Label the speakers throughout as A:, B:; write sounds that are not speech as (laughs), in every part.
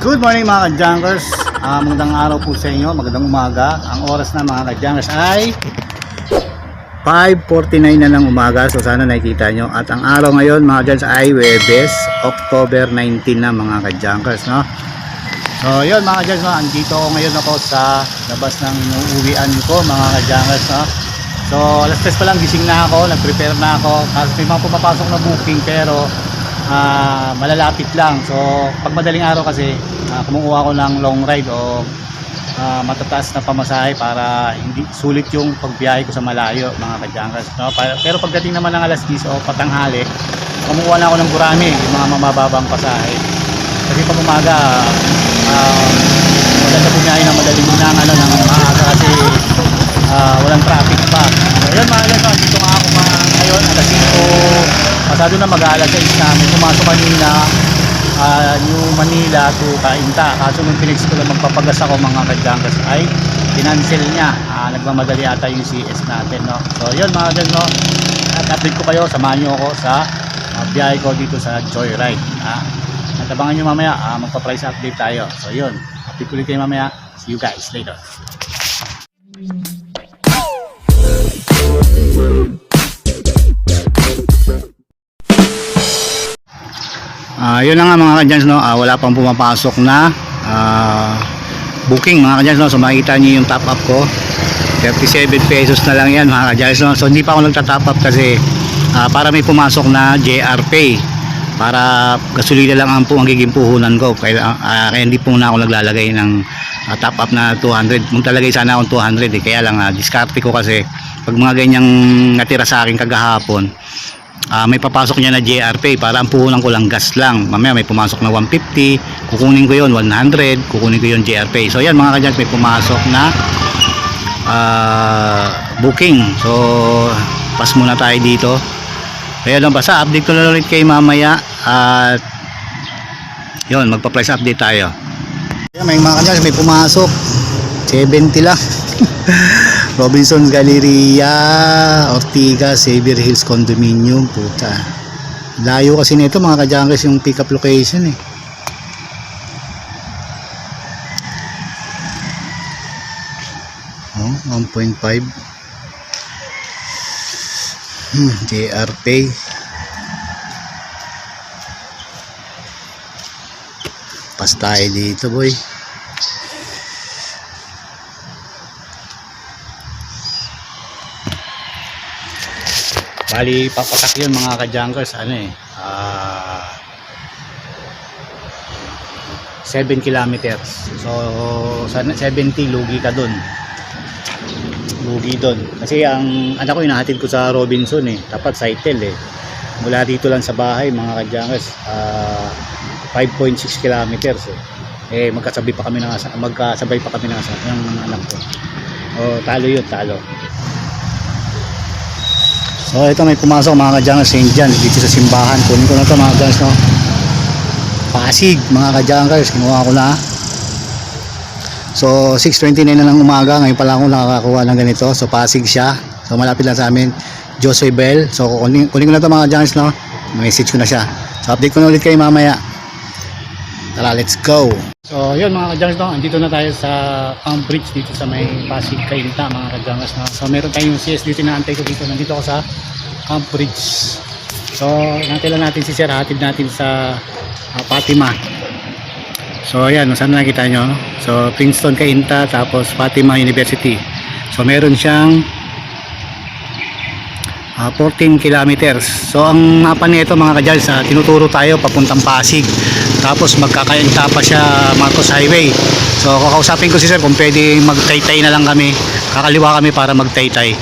A: Good morning mga ka-junkers. Ah, magandang araw po sa inyo, magandang umaga. Ang oras na mga ka-junkers ay 5.49 na ng umaga. So sana nakikita nyo. At ang araw ngayon mga ka ay Webes, October 19 na mga ka-junkers. No? So yun mga ka-junkers, no? andito ako ngayon ako sa labas ng inuuwian ko mga ka-junkers. No? So alas 3 pa lang gising na ako, nag-prepare na ako. Kasi may mga pumapasok na booking pero ah, malalapit lang. So, pag madaling araw kasi, ah, kumukuha ko ng long ride o ah, matataas na pamasahe para hindi sulit yung pagbiyahe ko sa malayo, mga kadyangkas. No? Pero pagdating naman ng alas 10 o patanghali, kumukuha na ako ng gurami, yung mga mamababang pasahe. Kasi pag umaga, uh, maganda bumiyahe ng madaling ng ano, ng maaga kasi ah, walang traffic pa. So, yun mga kadyangkas, dito nga ako mga ngayon, alas 5 Pasado na mag-aalas 6 namin. Pumasok kanina ah, New Manila to Cainta. Kaso nung pinex ko lang magpapagas ako mga kadyangas ay kinancel niya. Ah, nagmamadali ata yung CS natin. No? So yun mga kadyan, no? At update ko kayo. Samahan nyo ako sa ah, biyahe ko dito sa Joyride. Ah. At abangan nyo mamaya. Ah, magpa-price update tayo. So yun. Update ulit kayo mamaya. See you guys later. Ah, yun na nga mga kadyans no, Ah, wala pang pumapasok na ah, booking mga kadyans no. So makikita niyo yung top up ko. 37 pesos na lang yan mga kadyans no. So hindi pa ako nagta-top up kasi ah, para may pumasok na JR Pay. Para gasolina lang ang ang giging puhunan ko. Kaya, ah, kaya hindi po na ako naglalagay ng ah, top up na 200. Kung talagay sana akong 200 eh. Kaya lang ah, diskarte ko kasi pag mga ganyang natira sa akin kagahapon Ah, may papasok niya na JR Pay para ang puhunan ko lang gas lang. Mamaya may pumasok na 150, kukunin ko yon 100, kukunin ko yon JR Pay. So yan mga kadyans, may pumasok na ah, booking. So pas muna tayo dito. Kaya lang basta update ko na ulit kay mamaya at yon magpa-price update tayo. May mga kadyans, may pumasok. 70 lang. (laughs) Robinson's Galleria, Ortiga, Xavier Hills Condominium, puta. Layo kasi nito mga kadyangres yung pick up location eh. Oh, 1.5. Hmm, JR Pay. Pas tayo dito boy. Bali, papatak yun mga ka-junkers, ano eh, ah, 7 kilometers. So, sa 70, lugi ka dun. Lugi dun. Kasi ang anak ko, inahatid ko sa Robinson eh. Dapat Saitel eh. Mula dito lang sa bahay, mga ka-junkers, ah, 5.6 kilometers eh. Eh, magkasabay pa kami ng asa, magkasabay pa kami ng asa, ng anak ko. Oh, talo yun, talo. So ito may pumasok mga kadyangers St. John dito sa simbahan. Kunin ko na ito mga kadyangers no. Pasig mga kadyangers kinuha ko na. So 6.29 na ng umaga ngayon pa lang ako nakakakuha ng ganito. So Pasig siya. So malapit lang sa amin. Josue Bell. So kunin, kunin ko na ito mga kadyangers no. Message ko na siya. So update ko na ulit kayo mamaya. Tara let's go. So yun mga kadyangers no. Andito na tayo sa Camp Bridge dito sa may Pasig Kainta mga kadyangers no. So meron tayong CS dito na antay ko dito. Nandito ako sa Camp Bridge. So, natin lang natin si Sir, hatid natin sa ah, Fatima. So, ayan, saan nakita nyo? So, Princeton Cainta, tapos Fatima University. So, meron siyang ah, 14 kilometers. So, ang mapa nito mga kadyals, ah, tinuturo tayo papuntang Pasig. Tapos, magkakainta pa siya Marcos Highway. So, kakausapin ko si Sir kung pwede magtaytay na lang kami. Kakaliwa kami para magtaytay.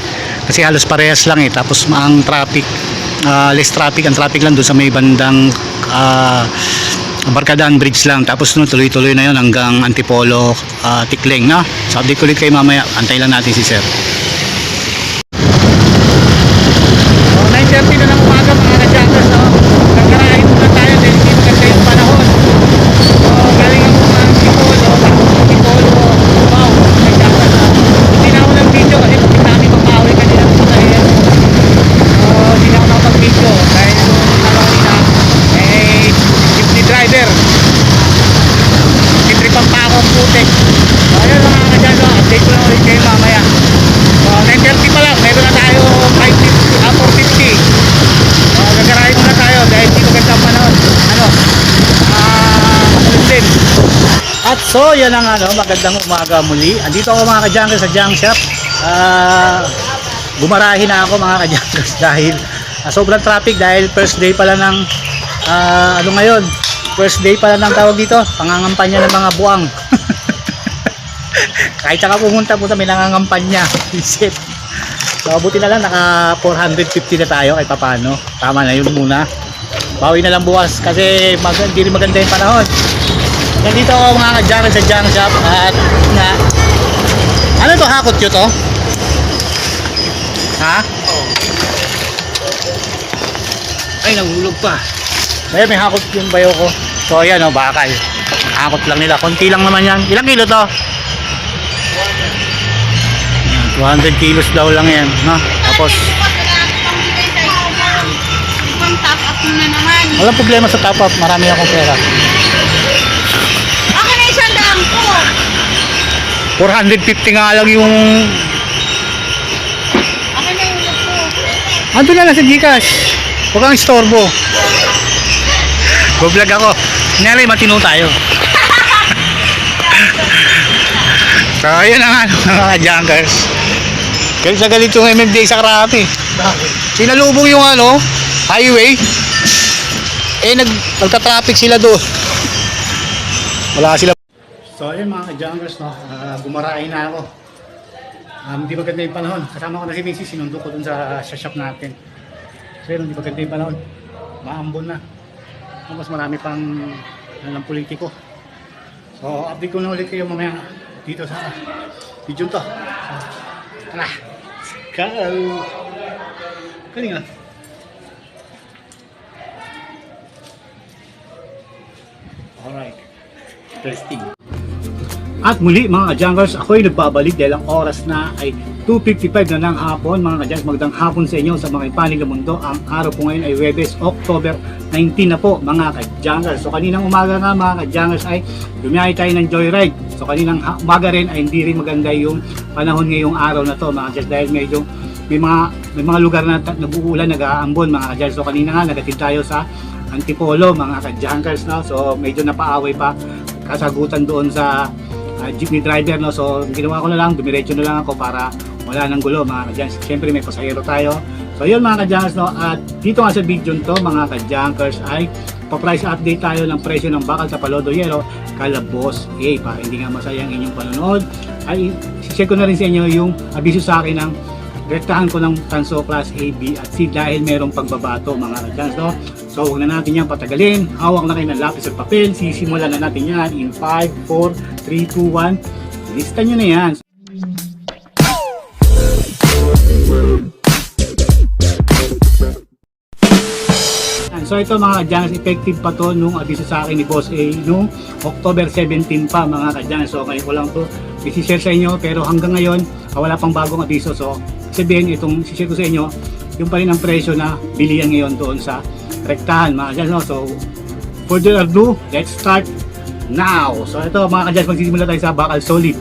A: Kasi halos parehas lang eh. Tapos ang traffic ah, less traffic ang traffic lang doon sa may bandang ah, Barkadaan Bridge lang. Tapos no, tuloy-tuloy na yon hanggang Antipolo ah, Tikling na so update ko ulit kayo mamaya. Antay lang natin si sir so 9.30 na ng umaga mga kadyangers no? nagkarahin muna tayo dahil hindi maganda yung panahon so galing ako ng Antipolo tapos Antipolo wow kadyangers no? hindi na ako ng video kasi pati kami mapawi kanina sa tayo so hindi na ako nakapag-video dahil nung ano kanina eh jeepney driver putik. So, ayun mga kadyan, no? update ko lang ulit kayo mamaya. So, 9.30 pa lang, meron na tayo 550, ah, 450. So, gagarahin muna tayo dahil hindi maganda ang panahon. Ano? Ah, uh, din. At so, yan ang ano, magandang umaga muli. Andito ako mga kajankers sa junk shop. Ah, gumarahin na ako mga kajankers (laughs) dahil ah, sobrang traffic dahil first day pala ng ah, ano ngayon, first day pala ng tawag dito, pangangampanya ng mga buwang. (laughs) Kahit saka pumunta po may nangangampanya. (laughs) Isip. So, buti na lang naka 450 na tayo kahit papano. Tama na yun muna. Bawi na lang bukas kasi mag hindi rin maganda yung panahon. Nandito ako mga kadyakan sa junk shop at nga ano to hakot yun to? Ha? Ay nahulog pa. May may hakot yung bayo ko. So ayan o bakal. Hakot lang nila. Konti lang naman yan. Ilang kilo to? Ayan, 200 kilos daw lang yan. No? Tapos
B: na
A: walang problema sa top up. Marami akong pera. 450 nga lang yung
B: Ako na yung ko.
A: Ando na lang sa Gcash. Huwag kang istorbo. Go-vlog ako. Kunyari, matino tayo. (laughs) so, ayun ang ano, (laughs) mga junkers. Galit sa galit yung MMDA sa Karate. Sinalubong yung ano, highway. Eh, nag, nagka-traffic sila doon. Wala sila. So, ayun mga ka-junkers, no? Uh, gumarain na ako. Um, hindi maganda yung panahon. Kasama ko na si Missy, sinundo ko dun sa, sa shop natin. So yun, hindi maganda yung panahon. Maambon na. Mas marami pang ano, ng politiko. So, update ko na ulit kayo mamaya dito sa video to. So, tara! Go! Kaling ah. Alright. Testing. At muli mga kajankers, ako ay nagbabalik dahil ang oras na ay 2.55 na ng hapon. Mga kajankers, magandang hapon sa inyo sa mga ipanig ng mundo. Ang araw po ngayon ay Webes, October 19 na po mga kajankers. So kaninang umaga nga mga kajankers ay dumiyahe tayo ng joyride. So kaninang umaga rin ay hindi rin maganda yung panahon ngayong araw na to mga kajankers dahil medyo may mga may mga lugar na nag-uulan, nag-aambon mga kajankers. So kanina nga nagatid tayo sa Antipolo mga kajankers no. So medyo napaaway pa kasagutan doon sa uh, jeepney driver no? So ginawa ko na lang dumiretso na lang ako para wala nang gulo mga kajankers syempre may pasahero tayo. So yun mga kajankers no? At dito nga sa video to mga kajankers ay pa-price update tayo ng presyo ng bakal sa Palodo Yero Calabos A para hindi nga masayang inyong panonood. Ay share ko na rin sa inyo yung abiso sa akin ng rektahan ko ng Tanso Class A, B at C dahil merong pagbabato mga kajankers no So huwag na natin yan patagalin. Hawak na kayo ng lapis at papel. Sisimulan na natin yan in 5, 4, 3, 2, 1. Lista nyo na yan. So ito mga kadyanas, effective pa to nung abiso sa akin ni Boss A nung October 17 pa mga kadyanas. So ngayon ko lang to isi-share sa inyo pero hanggang ngayon wala pang bagong abiso. So sabihin itong isi-share ko sa inyo yung pa rin ang presyo na bilihan ngayon doon sa rektahan mga kadyanas. No? So further ado, let's start now. So ito mga kadyanas, magsisimula tayo sa bakal solid.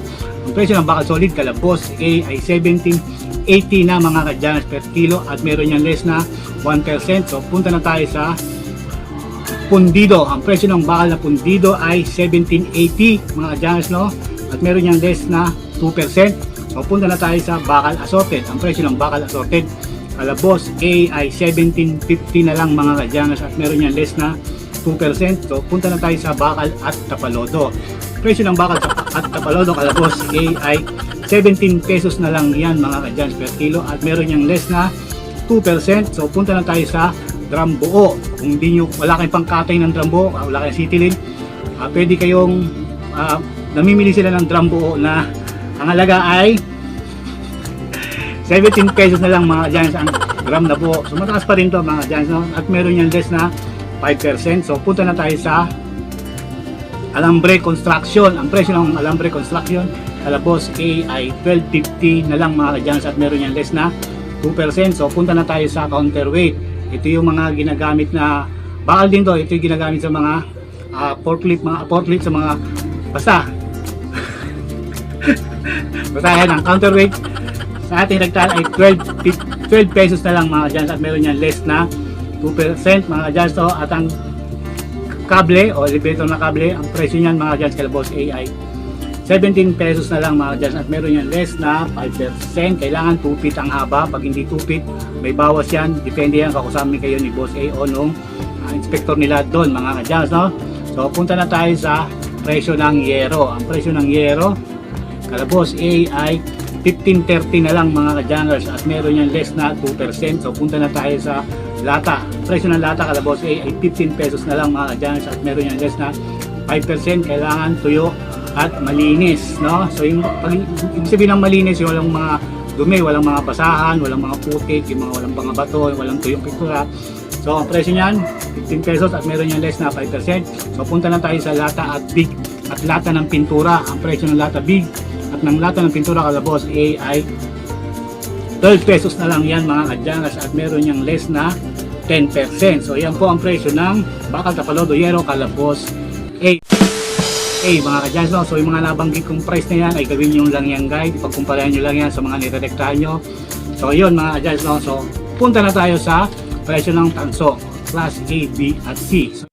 A: Ang presyo ng bakal solid, kalabos A ay 17.80 na mga kadyanas per kilo at meron niyang less na 1%. So punta na tayo sa pundido. Ang presyo ng bakal na pundido ay 17.80 mga kadyanas no? At meron niyang less na 2%. So punta na tayo sa bakal assorted. Ang presyo ng bakal assorted kalabos A ay 17.50 na lang mga kadyanas at meron niyang less na 2%. So punta na tayo sa bakal at tapalodo. Presyo ng bakal at tapalodo kalabos A ay 17 pesos na lang yan mga kadyanas per kilo at meron niyang less na 2%. So punta na tayo sa drum buo. Kung hindi nyo, wala kayong pangkatay ng drum buo, ah, wala kayong citylin, ah, pwede kayong ah, namimili sila ng drum buo na ang halaga ay 17 pesos na lang mga giants ang gram na buo. So mataas pa rin to mga giants no? at meron yung less na 5%. So punta na tayo sa Alambre Construction. Ang presyo ng Alambre Construction kalabos A ay 12.50 na lang mga giants at meron yung less na 2%. So punta na tayo sa counterweight. Ito yung mga ginagamit na bakal din to. Ito yung ginagamit sa mga uh, forklift, mga forklift sa mga basta (laughs) yan, ang counterweight sa ating rektahan ay 12, pi- 12 pesos na lang mga dyan at meron yan less na 2% mga dyan. So, at ang kable o elevator na kable, ang presyo niyan mga dyan sa Boss AI 17 pesos na lang mga dyan at meron yan less na 5%. Kailangan 2 feet ang haba. Pag hindi 2 feet, may bawas yan. Depende yan kakusami kayo ni Boss A o nung ah, inspector nila doon mga kadyans. No? So punta na tayo sa presyo ng yero. Ang presyo ng yero, kada Boss A ay 15.30 na lang mga kadyangers at meron yan less na 2%. So punta na tayo sa lata. Presyo ng lata kada Boss ay 15 pesos na lang mga kadyangers at meron yan less na 5%. Kailangan tuyo at malinis, no? So yung pag ibig sabihin ng malinis, yung walang mga dumi, walang mga basahan, walang mga putik, yung mga walang mga bato, walang tuyong pintura. So ang presyo niyan, 15 pesos at meron yung less na 5%. So punta na tayo sa lata at big at lata ng pintura. Ang presyo ng lata big at ng lata ng pintura kada boss A ay 12 pesos na lang yan mga kadyangas at meron yung less na 10%. So yan po ang presyo ng bakal tapalodo yero kalabos A. Okay, mga kadyans, no? so yung mga nabanggit kong price na yan ay gawin nyo lang yan guide, ipagkumparahan nyo lang yan sa mga niredektahan nyo. So yun mga kadyans, no? so punta na tayo sa presyo ng tanso, class A, B at C. So,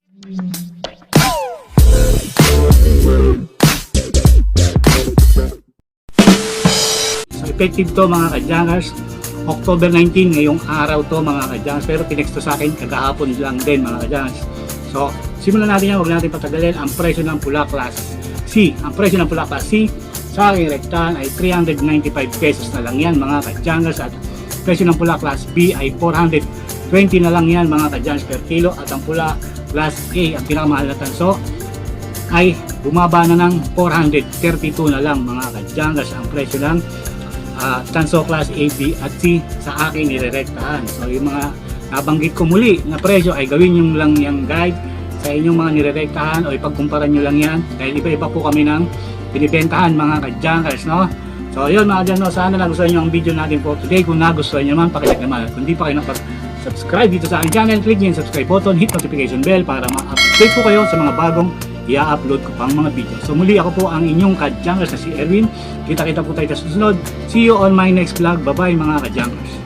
A: effective to mga kadyangers. October 19 ngayong araw to mga kadyangers. Pero tinexto sa akin kagahapon lang din mga kadyangers. So simulan natin yan. Huwag natin patagalin. Ang presyo ng pula class C. Ang presyo ng pula class C sa aking rektahan ay 395 pesos na lang yan mga kadyangers. At presyo ng pula class B ay 420 na lang yan mga kadyangers per kilo. At ang pula class A ang pinakamahal na tanso ay bumaba na ng 432 na lang mga kadyangers ang presyo ng ah, Tanso Class A, B at C sa aking nirerektahan. So yung mga nabanggit ko muli na presyo ay gawin nyo lang yung guide sa inyong mga nirerektahan o ipagkumpara nyo lang yan dahil iba-iba po kami ng binibentahan mga kadyangers no? So yun mga dyan, no? sana nagustuhan nyo ang video natin for today. Kung nagustuhan nyo naman, pakilag naman. Kung di pa kayo nakapag-subscribe dito sa aking channel, click nyo yung subscribe button, hit notification bell para ma-update po kayo sa mga bagong i-upload ko pang mga video. So muli ako po ang inyong kadyangers na si Erwin. Kita-kita po tayo sa susunod. See you on my next vlog. Bye-bye mga kadyangers.